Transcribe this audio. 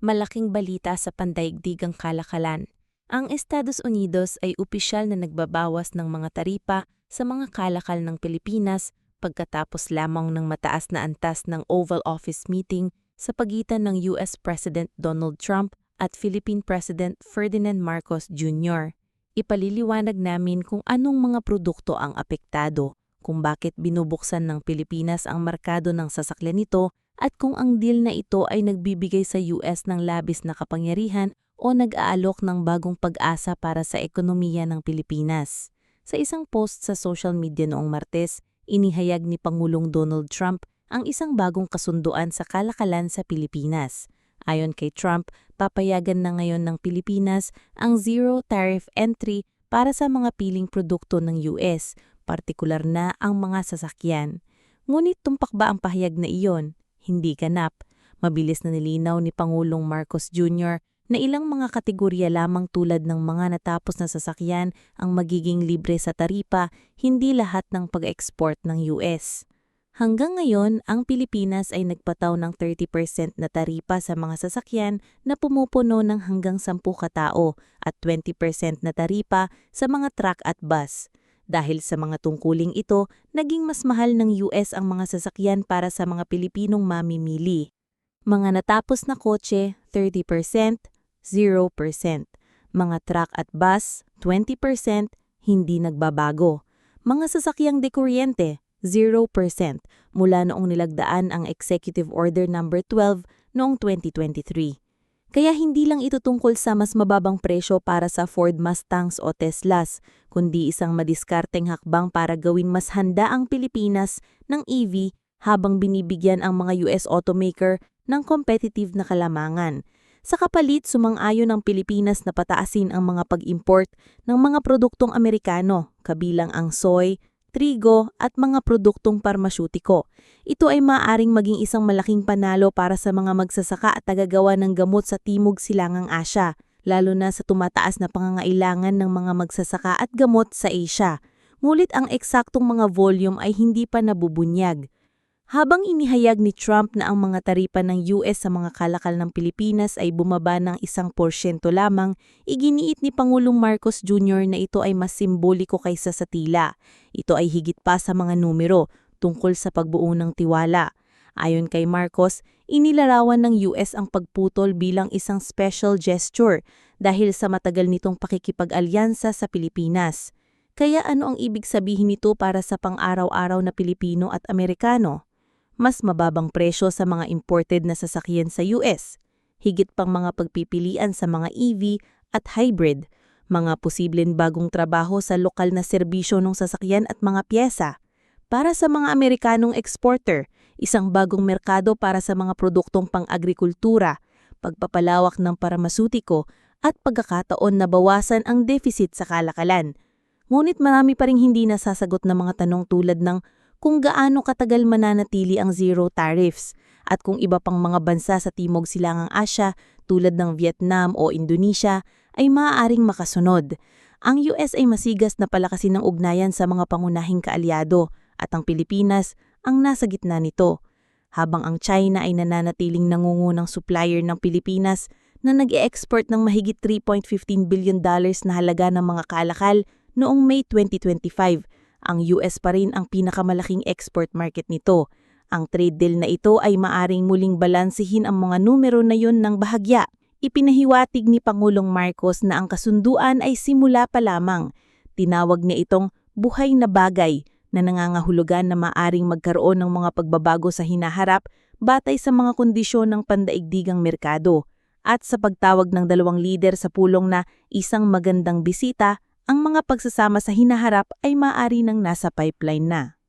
Malaking balita sa pandaigdigang kalakalan. Ang Estados Unidos ay opisyal na nagbabawas ng mga taripa sa mga kalakal ng Pilipinas pagkatapos lamang ng mataas na antas ng Oval Office meeting sa pagitan ng US President Donald Trump at Philippine President Ferdinand Marcos Jr. Ipaliliwanag namin kung anong mga produkto ang apektado, kung bakit binubuksan ng Pilipinas ang merkado ng sasakyan nito at kung ang deal na ito ay nagbibigay sa US ng labis na kapangyarihan o nag-aalok ng bagong pag-asa para sa ekonomiya ng Pilipinas. Sa isang post sa social media noong Martes, inihayag ni Pangulong Donald Trump ang isang bagong kasunduan sa kalakalan sa Pilipinas. Ayon kay Trump, papayagan na ngayon ng Pilipinas ang zero tariff entry para sa mga piling produkto ng US, partikular na ang mga sasakyan. Ngunit tumpak ba ang pahayag na iyon? Hindi ganap. Mabilis na nilinaw ni Pangulong Marcos Jr. na ilang mga kategorya lamang tulad ng mga natapos na sasakyan ang magiging libre sa taripa, hindi lahat ng pag-export ng US. Hanggang ngayon, ang Pilipinas ay nagpataw ng 30% na taripa sa mga sasakyan na pumupuno ng hanggang 10 katao at 20% na taripa sa mga truck at bus. Dahil sa mga tungkuling ito, naging mas mahal ng US ang mga sasakyan para sa mga Pilipinong mamimili. Mga natapos na kotse, 30%, 0%. Mga truck at bus, 20%, hindi nagbabago. Mga sasakyang dekuryente, 0% mula noong nilagdaan ang Executive Order No. 12 noong 2023. Kaya hindi lang ito tungkol sa mas mababang presyo para sa Ford Mustangs o Teslas, kundi isang madiskarteng hakbang para gawin mas handa ang Pilipinas ng EV habang binibigyan ang mga US automaker ng competitive na kalamangan. Sa kapalit, sumang-ayon ng Pilipinas na pataasin ang mga pag-import ng mga produktong Amerikano, kabilang ang soy, trigo at mga produktong parmasyutiko. Ito ay maaaring maging isang malaking panalo para sa mga magsasaka at tagagawa ng gamot sa Timog Silangang Asya, lalo na sa tumataas na pangangailangan ng mga magsasaka at gamot sa Asia. Ngulit ang eksaktong mga volume ay hindi pa nabubunyag. Habang inihayag ni Trump na ang mga taripa ng US sa mga kalakal ng Pilipinas ay bumaba ng isang porsyento lamang, iginiit ni Pangulong Marcos Jr. na ito ay mas simboliko kaysa sa tila. Ito ay higit pa sa mga numero tungkol sa pagbuo ng tiwala. Ayon kay Marcos, inilarawan ng US ang pagputol bilang isang special gesture dahil sa matagal nitong pakikipag-alyansa sa Pilipinas. Kaya ano ang ibig sabihin nito para sa pang-araw-araw na Pilipino at Amerikano? Mas mababang presyo sa mga imported na sasakyan sa US, higit pang mga pagpipilian sa mga EV at hybrid, mga posibleng bagong trabaho sa lokal na serbisyo ng sasakyan at mga pyesa. Para sa mga Amerikanong exporter, isang bagong merkado para sa mga produktong pang-agrikultura, pagpapalawak ng paramasutiko at pagkakataon na bawasan ang deficit sa kalakalan. Ngunit marami pa ring hindi nasasagot na mga tanong tulad ng kung gaano katagal mananatili ang zero tariffs at kung iba pang mga bansa sa Timog Silangang Asya tulad ng Vietnam o Indonesia ay maaaring makasunod. Ang US ay masigas na palakasin ng ugnayan sa mga pangunahing kaalyado at ang Pilipinas ang nasa gitna nito. Habang ang China ay nananatiling nangungunang supplier ng Pilipinas na nag-e-export ng mahigit 3.15 billion dollars na halaga ng mga kalakal noong May 2025 ang US pa rin ang pinakamalaking export market nito. Ang trade deal na ito ay maaring muling balansihin ang mga numero na yon ng bahagya. Ipinahiwatig ni Pangulong Marcos na ang kasunduan ay simula pa lamang. Tinawag niya itong buhay na bagay na nangangahulugan na maaring magkaroon ng mga pagbabago sa hinaharap batay sa mga kondisyon ng pandaigdigang merkado at sa pagtawag ng dalawang lider sa pulong na isang magandang bisita ang mga pagsasama sa hinaharap ay maaari nang nasa pipeline na.